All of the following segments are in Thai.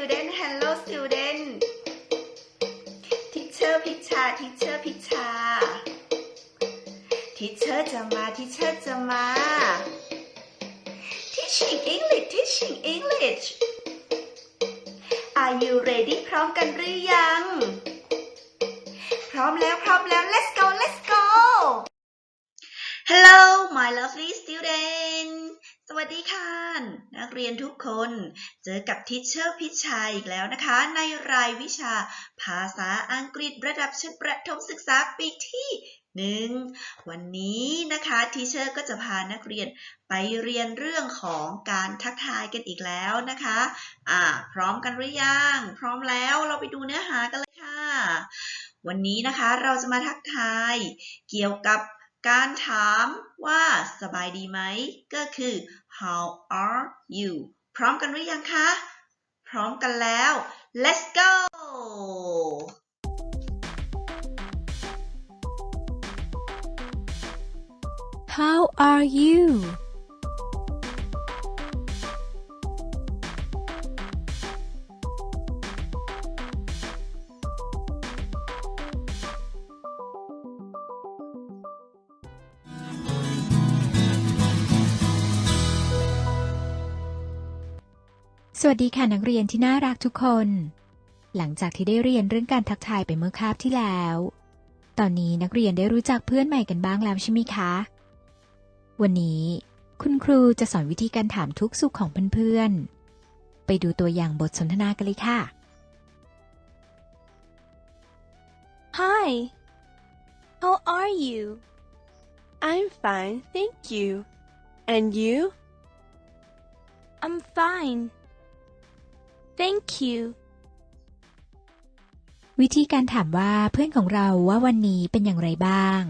student hello student teacher พิชา teacher พิชา teacher จะมา teacher จะมา teaching English teaching English Are you ready พร้อมกันหรือยัง พร้อมแล้วพร้อมแล้ว เรียนทุกคน เจอกับทิชเชอร์พิชาอีกแล้วนะคะ ในรายวิชา ภาษาอังกฤษระดับชั้นประถมศึกษาปีที่หนึ่งวันนี้นะคะทิเชอร์ก็จะพานักเรียนไปเรียนเรื่องของการทักทายกันอีกแล้วนะคะอ่าพร้อมกันหรือยังพร้อมแล้วเราไปดูเนื้อหากันเลยค่ะ วันนี้นะคะเราจะมาทักทายเกี่ยวกับ การถามว่าสบายดีไหม ก็คือ how are you พร้อมกันหรือยังคะ พร้อมกันแล้ว let's go How are you? สวัสดีค่ะนักเรียนที่น่ารักทุกคน หลังจากที่ได้เรียนเรื่องการทักทายไปเมื่อคาบที่แล้ว ตอนนี้นักเรียนได้รู้จักเพื่อนใหม่กันบ้างแล้วใช่ไหมคะ วันนี้คุณครูจะสอนวิธีการถามทุกสุขของเพื่อนๆ ไปดูตัวอย่างบทสนทนากันเลยค่ะ Hi. How are you? I'm fine, thank you. And you? I'm fine. Thank you. วิธีการถามว่าเพื่อนของเราว่าวันนี้เป็นอย่างไรบ้าง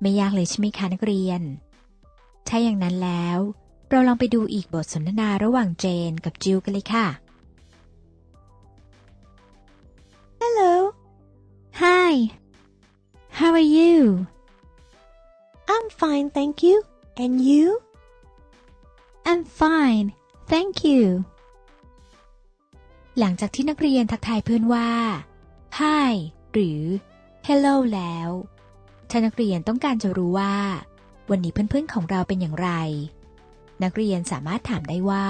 ไม่ยากเลยใช่ไหมคะนักเรียน ถ้าอย่างนั้นแล้ว เราลองไปดูอีกบทสนทนาระหว่างเจนกับจิวกันเลยค่ะ Hello. Hi How are you I'm fine, thank you. And you? I'm fine thank you หลังจากที่นักเรียนทักทายเพื่อนว่า Hi หรือ Hello แล้ว ถ้านักเรียนต้องการจะรู้ว่า วันนี้เพื่อนๆของเราเป็นอย่างไร นักเรียนสามารถถามได้ว่า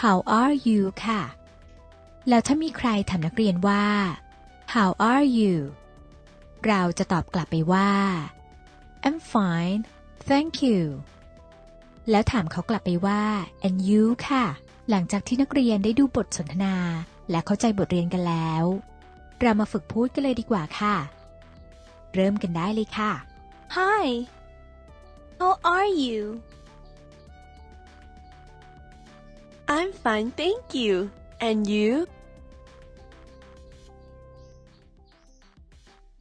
How are you ค่ะ แล้วถ้ามีใครถามนักเรียนว่า How are you เราจะตอบกลับไปว่า I'm fine thank you แล้วถามเขากลับไปว่า and you ค่ะ หลังจากที่นักเรียนได้ดูบทสนทนา และเข้าใจบทเรียนกันแล้ว เรามาฝึกพูดกันเลยดีกว่าค่ะ เริ่มกันได้เลยค่ะ Hi. How are you? I'm fine, thank you. And you?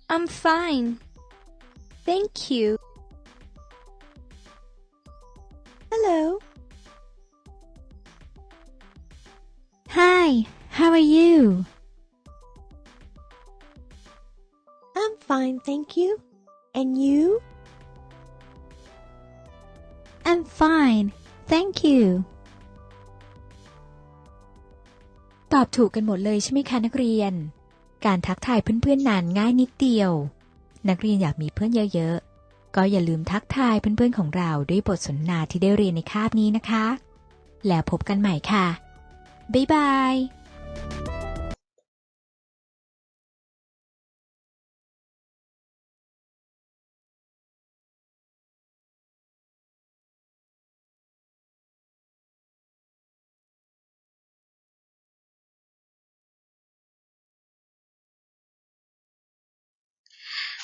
I'm fine. Thank you. Hi how are you I'm fine, thank you. And you? I'm fine thank you ตอบถูกกันหมดเลยใช่ไหมคะนักเรียน การทักทายเพื่อนๆนั้นง่ายนิดเดียว นักเรียนอยากมีเพื่อนเยอะๆ ก็อย่าลืมทักทายเพื่อนๆของเราด้วยบทสนทนาที่ได้เรียนในคาบนี้นะคะ แล้วพบกันใหม่ค่ะ บ๊ายบาย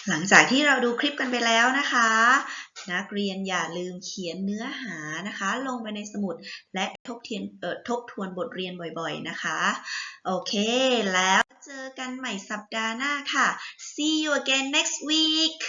หลังจากที่เราดูคลิปกันไปแล้วนะคะ นักเรียนอย่าลืมเขียนเนื้อหานะคะ ลงไปในสมุดและทบทวนเอ่อทบทวนบทเรียนบ่อยๆนะคะ โอเค แล้วเจอกันใหม่สัปดาห์หน้าค่ะ see you again next week